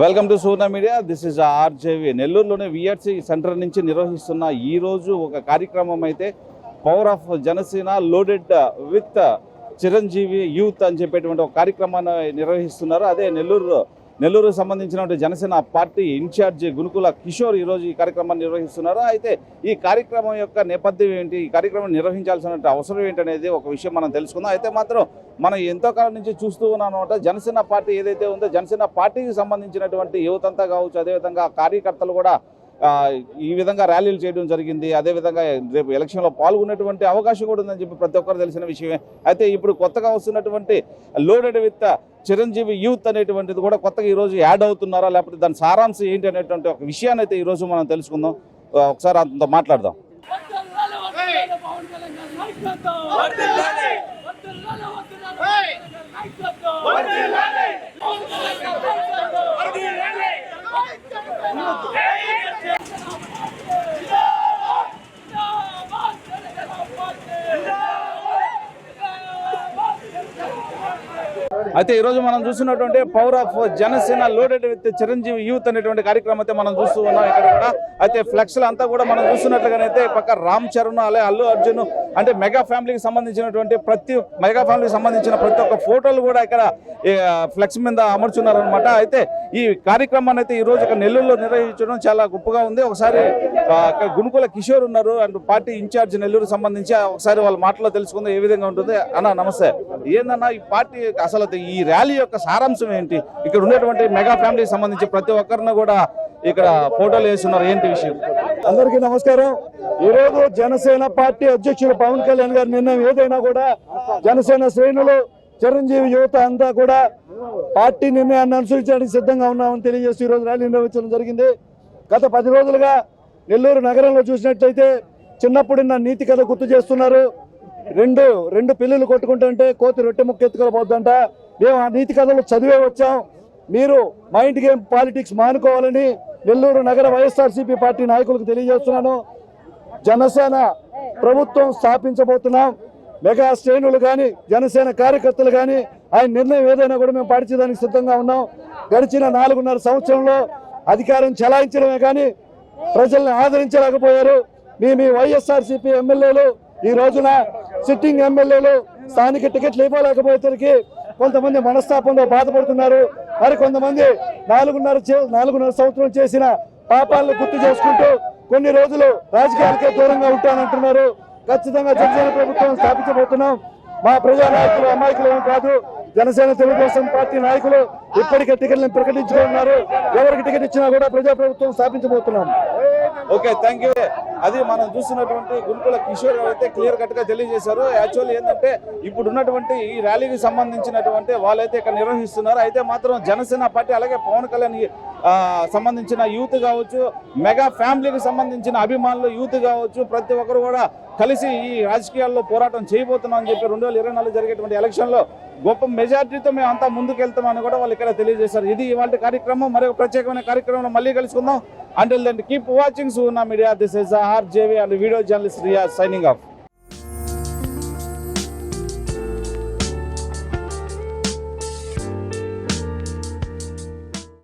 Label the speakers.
Speaker 1: Welcome to సూర్ణ media this is RJV నెల్లూరులోని VRC centre నుంచి నిర్వహిస్తున్న ఈరోజు ఒక కార్యక్రమం అయితే power of Janasena loaded with Chiranjeevi youth అని చెప్పేటువంటి ఒక కార్యక్రమాన్ని నిర్వహిస్తున్నారు. అదే నెల్లూరు నెల్లూరు సంబంధించినటువంటి జనసేన పార్టీ ఇన్ఛార్జి గునుకుల కిషోర్ ఈరోజు ఈ కార్యక్రమాన్ని నిర్వహిస్తున్నారు. అయితే ఈ కార్యక్రమం యొక్క నేపథ్యం ఏంటి? ఈ కార్యక్రమం నిర్వహించాల్సిన అవసరం ఏంటనేది ఒక విషయం మనం తెలుసుకుందాం. అయితే మాత్రం మనం ఎంతో కాలం నుంచి చూస్తూ ఉన్నాం అనమాట జనసేన పార్టీ ఏదైతే ఉందో జనసేన పార్టీకి సంబంధించినటువంటి యువతంతా కావచ్చు అదేవిధంగా కార్యకర్తలు కూడా ఈ విధంగా ర్యాలీలు చేయడం జరిగింది. అదేవిధంగా రేపు ఎలక్షన్లో పాల్గొనేటువంటి అవకాశం కూడా ఉందని చెప్పి ప్రతి ఒక్కరు తెలిసిన విషయమే. అయితే ఇప్పుడు కొత్తగా వస్తున్నటువంటి లోడెడ్ విత్ చిరంజీవి యూత్ అనేటువంటిది కూడా కొత్తగా ఈరోజు యాడ్ అవుతున్నారా? లేకపోతే దాని సారాంశం ఏంటి అనేటువంటి ఒక విషయాన్ని అయితే ఈరోజు మనం తెలుసుకుందాం. ఒకసారి అంత మాట్లాడదాం
Speaker 2: వర్ధిల్లాలి, వర్ధిల్లాలి పవన్ కళ్యాణ్ గారి నాయకత్వం. వర్ధిల్లాలి, వర్ధిల్లాలి నాయకత్వం. పవన్ కళ్యాణ్ గారి నాయకత్వం. జిందాబాద్ జనసేన పార్టీ.
Speaker 1: అయితే ఈరోజు మనం చూస్తున్నటువంటి power of Janasena loaded with Chiranjeevi youth అనేటువంటి కార్యక్రమం అయితే మనం చూస్తూ ఉన్నాం ఇక్కడ కూడా. అయితే ఫ్లెక్స్లు అంతా కూడా మనం చూస్తున్నట్లుగానైతే పక్క రామ్ చరణ్ అలాగే అల్లు అర్జున్ అంటే మెగా ఫ్యామిలీకి సంబంధించినటువంటి ప్రతి మెగా ఫ్యామిలీకి సంబంధించిన ప్రతి ఒక్క ఫోటోలు కూడా ఇక్కడ ఫ్లెక్స్ మీద అమర్చున్నారనమాట అయితే ఈ కార్యక్రమాన్ని అయితే ఈ రోజు ఇక్కడ నెల్లూరులో నిర్వహించడం చాలా గొప్పగా ఉంది. ఒకసారి ఆ, గునుకుల కిషోర్ ఉన్నారు. అండ్ పార్టీ ఇన్ఛార్జ్ నెల్లూరు సంబంధించి ఒకసారి వాళ్ళ మాటలో తెలుసుకుందాం ఏ విధంగా ఉంటుంది. అన్న నమస్తే. ఏందన్నా ఈ పార్టీ అసలు ఈ ర్యాలీ యొక్క సారాంశం ఏంటి? ఇక్కడ ఉన్నటువంటి మెగా ఫ్యామిలీకి సంబంధించి ప్రతి ఒక్కరిని కూడా ఇక్కడ ఫోటోలు వేస్తున్నారు. ఏంటి విషయం?
Speaker 3: అందరికీ నమస్కారం. ఈ రోజు జనసేన పార్టీ అధ్యక్షులు పవన్ కళ్యాణ్ గారి నిర్ణయం ఏదైనా కూడా జనసేన శ్రేణులు చిరంజీవి యువత అంతా కూడా పార్టీ నిర్ణయాన్ని అనుసరించడానికి సిద్ధంగా ఉన్నామని తెలియజేస్తూ ఈ రోజు ర్యాలీ నిర్వహించడం జరిగింది. గత పది రోజులుగా నెల్లూరు నగరంలో చూసినట్లయితే చిన్నప్పుడున్న నీతి కథ గుర్తు చేస్తున్నారు. రెండు రెండు పిల్లులు కొట్టుకుంటుంటే కోతి రొట్టె ముక్క ఎత్తుకోబోద్దంట మేము ఆ నీతి కథలు చదివే వచ్చాం. మీరు మైండ్ గేమ్ పాలిటిక్స్ మానుకోవాలని నెల్లూరు నగర వైఎస్ఆర్సీపీ పార్టీ నాయకులకు తెలియజేస్తున్నాను. జనసేన ప్రభుత్వం స్థాపించబోతున్నాం. మెగా శ్రేణులు కానీ జనసేన కార్యకర్తలు కానీ ఆయన నిర్ణయం ఏదైనా కూడా మేము పాటించడానికి సిద్ధంగా ఉన్నాం. గడిచిన నాలుగున్నర సంవత్సరంలో అధికారం చెలాయించడమే కానీ ప్రజల్ని ఆదరించలేకపోయారు. మీ మీ వైఎస్ఆర్సీపీ ఎమ్మెల్యేలు ఈ రోజున సిట్టింగ్ ఎమ్మెల్యేలు స్థానిక టికెట్లు ఇవ్వలేకపోయేసరికి కొంతమంది మనస్తాపంలో బాధపడుతున్నారు. మరి కొంతమంది నాలుగున్నర నాలుగున్నర సంవత్సరం చేసిన పాపాలను గుర్తు చేసుకుంటూ కొన్ని రోజులు రాజకీయాలకే దూరంగా ఉంటానంటున్నారు. ఖచ్చితంగా జనసేన ప్రభుత్వం స్థాపించబోతున్నాం. మా ప్రజా నాయకులు అమాయకులు ఏమి కాదు. జనసేన తెలుగుదేశం పార్టీ నాయకులు ఇప్పటికే టికెట్లను ప్రకటించుకున్నారు. ఎవరికి టికెట్ ఇచ్చినా కూడా ప్రజా ప్రభుత్వం స్థాపించబోతున్నాం.
Speaker 1: ఓకే థ్యాంక్ యూ అది మనం చూస్తున్నటువంటి గుంపుల కిషోర్ గారు అయితే క్లియర్ కట్గా తెలియజేశారు. యాక్చువల్లీ ఏంటంటే ఇప్పుడు ఉన్నటువంటి ఈ ర్యాలీకి సంబంధించినటువంటి వాళ్ళైతే ఇక్కడ నిర్వహిస్తున్నారు. అయితే మాత్రం జనసేన పార్టీ అలాగే పవన్ కళ్యాణ్ సంబంధించిన యూత్ కావచ్చు మెగా ఫ్యామిలీకి సంబంధించిన అభిమానులు యూత్ కావచ్చు ప్రతి ఒక్కరు కూడా కలిసి ఈ రాజకీయాల్లో పోరాటం చేయబోతున్నాం అని చెప్పి రెండు వేల ఇరవై నాలుగు జరిగేటువంటి ఎలక్షన్లో గొప్ప మెజార్టీతో మేము అంతా ముందుకెళ్తామని కూడా వాళ్ళు ఇక్కడ తెలియజేశారు. ఇది ఇవాళ కార్యక్రమం మరొక ప్రత్యేకమైన కార్యక్రమంలో మళ్ళీ కలుసుకుందాం. Until then keep watching సూనా media this is RJV and video journalist Riyaz signing off.